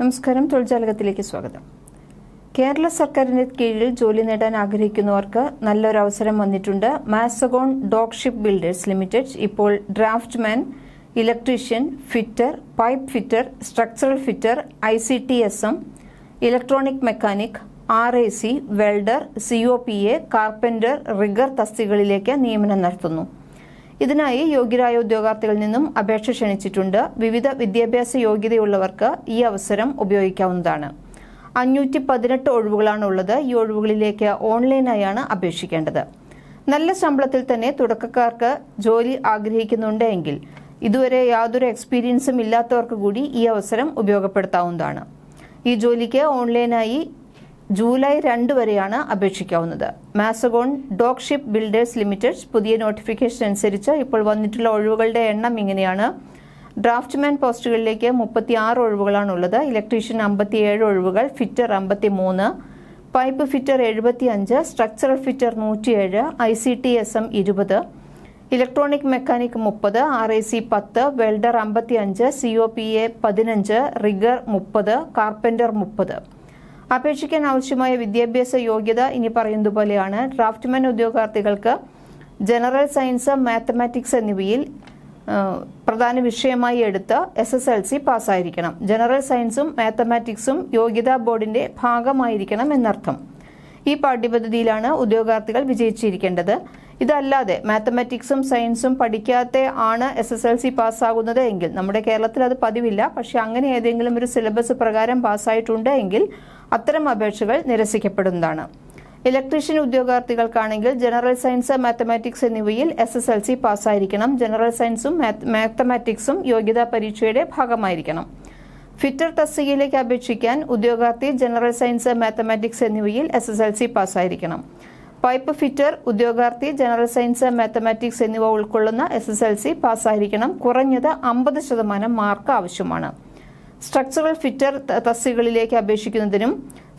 നമസ്കാരം തൊഴിൽജാലകത്തിലേക്ക് സ്വാഗതം. കേരള സർക്കാരിന്റെ കീഴിൽ ജോലി നേടാൻ ആഗ്രഹിക്കുന്നവർക്ക് നല്ലൊരു അവസരം വന്നിട്ടുണ്ട് Mazagon dock ship builders limited. ഇപ്പോൾ draftsman electrician fitter pipe fitter structural fitter I C T S M electronic mechanic R A C welder C O P A carpenter rigger തസ്തികളിലേക്ക് നിയമനം നടത്തുന്നു. ഇതിനായി യോഗ്യരായ ഉദ്യോഗാർത്ഥികളിൽ നിന്നും അപേക്ഷ ക്ഷണിച്ചിട്ടുണ്ട്. വിവിധ വിദ്യാഭ്യാസ യോഗ്യതയുള്ളവർക്ക് ഈ അവസരം ഉപയോഗിക്കാവുന്നതാണ്. അഞ്ഞൂറ്റി പതിനെട്ട് ഒഴിവുകളാണ് ഉള്ളത്. ഈ ഒഴിവുകളിലേക്ക് ഓൺലൈനായാണ് അപേക്ഷിക്കേണ്ടത്. നല്ല ശമ്പളത്തിൽ തന്നെ തുടക്കക്കാർക്ക് ജോലി ആഗ്രഹിക്കുന്നുണ്ടെങ്കിൽ ഇതുവരെ യാതൊരു എക്സ്പീരിയൻസും ഇല്ലാത്തവർക്ക് കൂടി ഈ അവസരം ഉപയോഗപ്പെടുത്താവുന്നതാണ്. ഈ ജോലിക്ക് ഓൺലൈനായി ജൂലൈ രണ്ട് വരെയാണ് അപേക്ഷിക്കാവുന്നത്. Mazagon dock ship builders limited പുതിയ നോട്ടിഫിക്കേഷൻ അനുസരിച്ച് ഇപ്പോൾ വന്നിട്ടുള്ള ഒഴിവുകളുടെ എണ്ണം ഇങ്ങനെയാണ്. ഡ്രാഫ്റ്റ്മാൻ പോസ്റ്റുകളിലേക്ക് മുപ്പത്തി ആറ് ഒഴിവുകളാണുള്ളത്. ഇലക്ട്രീഷ്യൻ അമ്പത്തിയേഴ് ഒഴിവുകൾ ഫിറ്റർ അമ്പത്തി മൂന്ന് പൈപ്പ് ഫിറ്റർ എഴുപത്തി അഞ്ച് സ്ട്രക്ചറൽ ഫിറ്റർ നൂറ്റിയേഴ് I C T S M ഇരുപത് ഇലക്ട്രോണിക് മെക്കാനിക് മുപ്പത് ആർ എ സി പത്ത് വെൽഡർ അമ്പത്തി അഞ്ച് സി ഒ പി എ പതിനഞ്ച് റിഗർ മുപ്പത് കാർപ്പന്റർ മുപ്പത്. അപേക്ഷിക്കാൻ ആവശ്യമായ വിദ്യാഭ്യാസ യോഗ്യത ഇനി പറയുന്നതുപോലെയാണ് ഡ്രാഫ്റ്റ്മാൻ ഉദ്യോഗാർത്ഥികൾക്ക് ജനറൽ സയൻസ് മാത്തമാറ്റിക്സ് എന്നിവയിൽ പ്രധാന വിഷയമായി എടുത്ത് എസ് എസ് എൽ സി പാസ്സായിരിക്കണം. ജനറൽ സയൻസും മാത്തമാറ്റിക്സും യോഗ്യതാ ബോർഡിന്റെ ഭാഗമായിരിക്കണം എന്നർത്ഥം. ഈ പാഠ്യപദ്ധതിയിലാണ് ഉദ്യോഗാർത്ഥികൾ വിജയിച്ചിരിക്കേണ്ടത്. ഇതല്ലാതെ മാത്തമാറ്റിക്സും സയൻസും പഠിക്കാത്ത ആണ് എസ് എസ് എൽ സി പാസ്സാകുന്നത് എങ്കിൽ നമ്മുടെ കേരളത്തിൽ അത് പതിവില്ല. പക്ഷെ അങ്ങനെ ഏതെങ്കിലും ഒരു സിലബസ് പ്രകാരം പാസ്സായിട്ടുണ്ട് എങ്കിൽ അത്തരം അപേക്ഷകൾ നിരസിക്കപ്പെടുന്നതാണ്. ഇലക്ട്രീഷ്യൻ ഉദ്യോഗാർത്ഥികൾക്കാണെങ്കിൽ ജനറൽ സയൻസ് മാത്തമാറ്റിക്സ് എന്നിവയിൽ എസ് എസ് എൽ സി പാസ്സായിരിക്കണം. ജനറൽ സയൻസും മാത്തമാറ്റിക്സും യോഗ്യതാ പരീക്ഷയുടെ ഭാഗമായിരിക്കണം. ഫിറ്റർ തസ്തികയിലേക്ക് അപേക്ഷിക്കാൻ ഉദ്യോഗാർത്ഥി ജനറൽ സയൻസ് മാത്തമാറ്റിക്സ് എന്നിവയിൽ എസ് എസ് എൽ സി പാസ്സായിരിക്കണം. പൈപ്പ് ഫിറ്റർ ഉദ്യോഗാർത്ഥി ജനറൽ സയൻസ് മാത്തമാറ്റിക്സ് എന്നിവ ഉൾക്കൊള്ളുന്ന എസ് എസ് എൽ സി പാസ്സായിരിക്കണം. കുറഞ്ഞത് അമ്പത് ശതമാനം മാർക്ക് ആവശ്യമാണ്. സ്ട്രക്ചറൽ ഫിറ്റർ തസ്തികളിലേക്ക് അപേക്ഷിക്കുന്നതിനും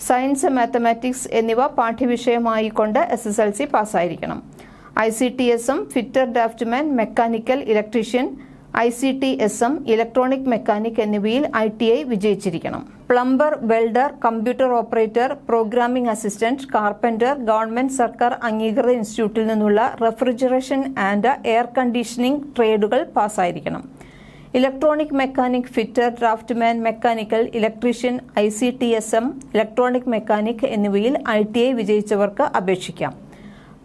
സയൻസ് മാത്തമാറ്റിക്സ് എന്നിവ പാഠ്യവിഷയമായി കൊണ്ട് എസ് എസ് എൽ സി പാസ്സായിരിക്കണം. ഐ സി ടി എസും fitter draftsman mechanical electrician I C T S M electronic mechanic എന്നിവയിൽ I T I വിജയിച്ചിരിക്കണം. Plumber welder computer operator programming assistant carpenter government സർക്കാർ അംഗീകൃത ഇൻസ്റ്റിറ്റ്യൂട്ടിൽ നിന്നുള്ള റെഫ്രിജറേഷൻ ആൻഡ് എയർ കണ്ടീഷനിംഗ് ട്രേഡുകൾ പാസ്സായിരിക്കണം. Electronic mechanic fitter draftsman mechanical electrician I C T S M electronic mechanic എന്നിവയിൽ I T I വിജയിച്ചവർക്ക് അപേക്ഷിക്കാം.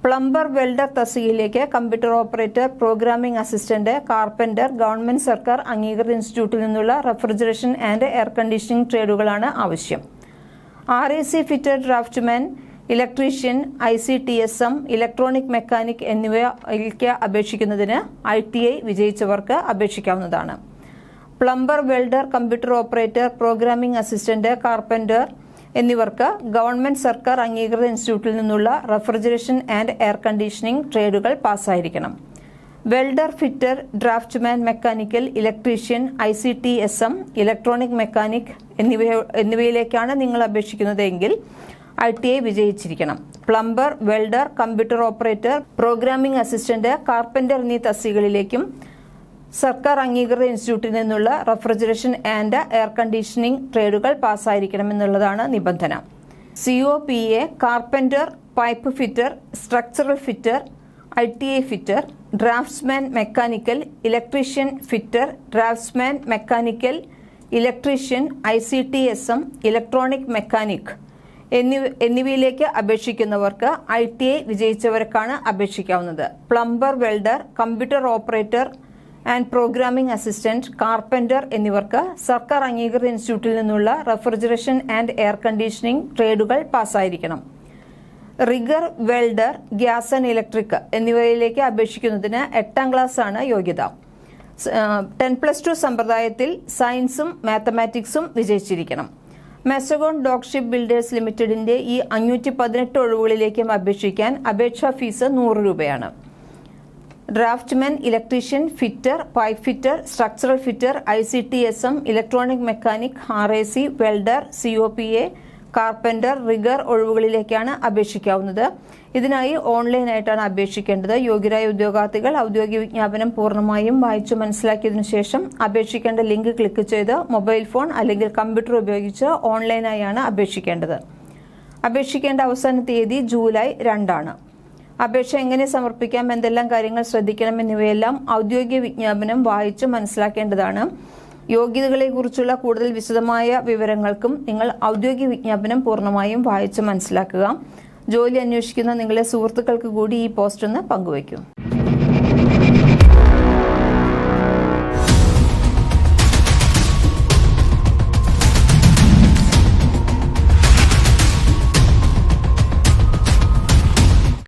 Plumber welder തസ്തികയിലേക്ക് computer operator programming assistant carpenter government സർക്കാർ അംഗീകൃത ഇൻസ്റ്റിറ്റ്യൂട്ടിൽ നിന്നുള്ള റെഫ്രിജറേഷൻ ആൻഡ് എയർ കണ്ടീഷനിംഗ് ട്രേഡുകളാണ് ആവശ്യം. R A C fitter draftsman electrician I C T S M electronic mechanic എന്നിവയിലേക്ക് അപേക്ഷിക്കുന്നതിന് ഐ ടി ഐ വിജയിച്ചവർക്ക് അപേക്ഷിക്കാവുന്നതാണ്. Plumber welder computer operator programming assistant carpenter എന്നിവർക്ക് ഗവൺമെന്റ് സർക്കാർ അംഗീകൃത ഇൻസ്റ്റിറ്റ്യൂട്ടിൽ നിന്നുള്ള റെഫ്രിജറേഷൻ ആൻഡ് എയർ കണ്ടീഷനിംഗ് ട്രേഡുകൾ പാസ്സായിരിക്കണം. Welder fitter draftsman mechanical electrician I C T S M electronic mechanic എന്നിവ എന്നിവയിലേക്കാണ് നിങ്ങൾ അപേക്ഷിക്കുന്നതെങ്കിൽ I T I വിജയിച്ചിരിക്കണം. Plumber welder computer operator programming assistant carpenter എന്നീ തസ്തികകളിലേക്കും സർക്കാർ അംഗീകൃത ഇൻസ്റ്റിറ്റ്യൂട്ടിൽ നിന്നുള്ള റെഫ്രിജറേഷൻ ആൻഡ് എയർ കണ്ടീഷനിംഗ് ട്രേഡുകൾ പാസ്സായിരിക്കണമെന്നുള്ളതാണ് നിബന്ധന. C O P A carpenter pipe fitter structural fitter I T I fitter draftsman mechanical electrician fitter draftsman mechanical electrician I C T S M electronic mechanic എന്നിവ എന്നിവയിലേക്ക് അപേക്ഷിക്കുന്നവർക്ക് I T I വിജയിച്ചവർക്കാണ് അപേക്ഷിക്കാവുന്നത്. Plumber welder computer operator and programming assistant carpenter എന്നിവർക്ക് സർക്കാർ അംഗീകൃത ഇൻസ്റ്റിറ്റ്യൂട്ടിൽ നിന്നുള്ള refrigeration and air conditioning ട്രേഡുകൾ പാസ്സായിരിക്കണം. Rigger welder gas and electric എന്നിവയിലേക്ക് അപേക്ഷിക്കുന്നതിന് എട്ടാം ക്ലാസ് ആണ് യോഗ്യത ടെൻ പ്ലസ് ടു സമ്പ്രദായത്തിൽ സയൻസും മാത്തമാറ്റിക്സും വിജയിച്ചിരിക്കണം. മെസഗോൺ ഡോക്ഷിപ്പ് ബിൽഡേഴ്സ് ലിമിറ്റഡിന്റെ ഈ അഞ്ഞൂറ്റി പതിനെട്ട് ഒഴിവുകളിലേക്കും അപേക്ഷിക്കാൻ അപേക്ഷാ ഫീസ് നൂറ് രൂപയാണ്. Draftsman electrician fitter pipe fitter structural fitter I C T S M electronic mechanic R A C welder C O P A carpenter rigger ഒഴിവുകളിലേക്കാണ് അപേക്ഷിക്കാവുന്നത്. ഇതിനായി ഓൺലൈനായിട്ടാണ് അപേക്ഷിക്കേണ്ടത്. യോഗ്യരായ ഉദ്യോഗാർത്ഥികൾ ഔദ്യോഗിക വിജ്ഞാപനം പൂർണമായും വായിച്ചു മനസ്സിലാക്കിയതിനു ശേഷം അപേക്ഷിക്കേണ്ട ലിങ്ക് ക്ലിക്ക് ചെയ്ത് മൊബൈൽ ഫോൺ അല്ലെങ്കിൽ കമ്പ്യൂട്ടർ ഉപയോഗിച്ച് ഓൺലൈനായാണ് അപേക്ഷിക്കേണ്ടത്. അപേക്ഷിക്കേണ്ട അവസാന തീയതി ജൂലൈ രണ്ടാണ്. അപേക്ഷ എങ്ങനെ സമർപ്പിക്കാം എന്തെല്ലാം കാര്യങ്ങൾ ശ്രദ്ധിക്കണം എന്നിവയെല്ലാം ഔദ്യോഗിക വിജ്ഞാപനം വായിച്ച് മനസ്സിലാക്കേണ്ടതാണ്. യോഗ്യതകളെക്കുറിച്ചുള്ള കൂടുതൽ വിശദമായ വിവരങ്ങൾക്കും നിങ്ങൾ ഔദ്യോഗിക വിജ്ഞാപനം പൂർണമായും വായിച്ച് മനസ്സിലാക്കുക. ജോലി അന്വേഷിക്കുന്ന നിങ്ങളുടെ സുഹൃത്തുക്കൾക്ക് കൂടി ഈ പോസ്റ്റ് ഒന്ന് പങ്കുവയ്ക്കും.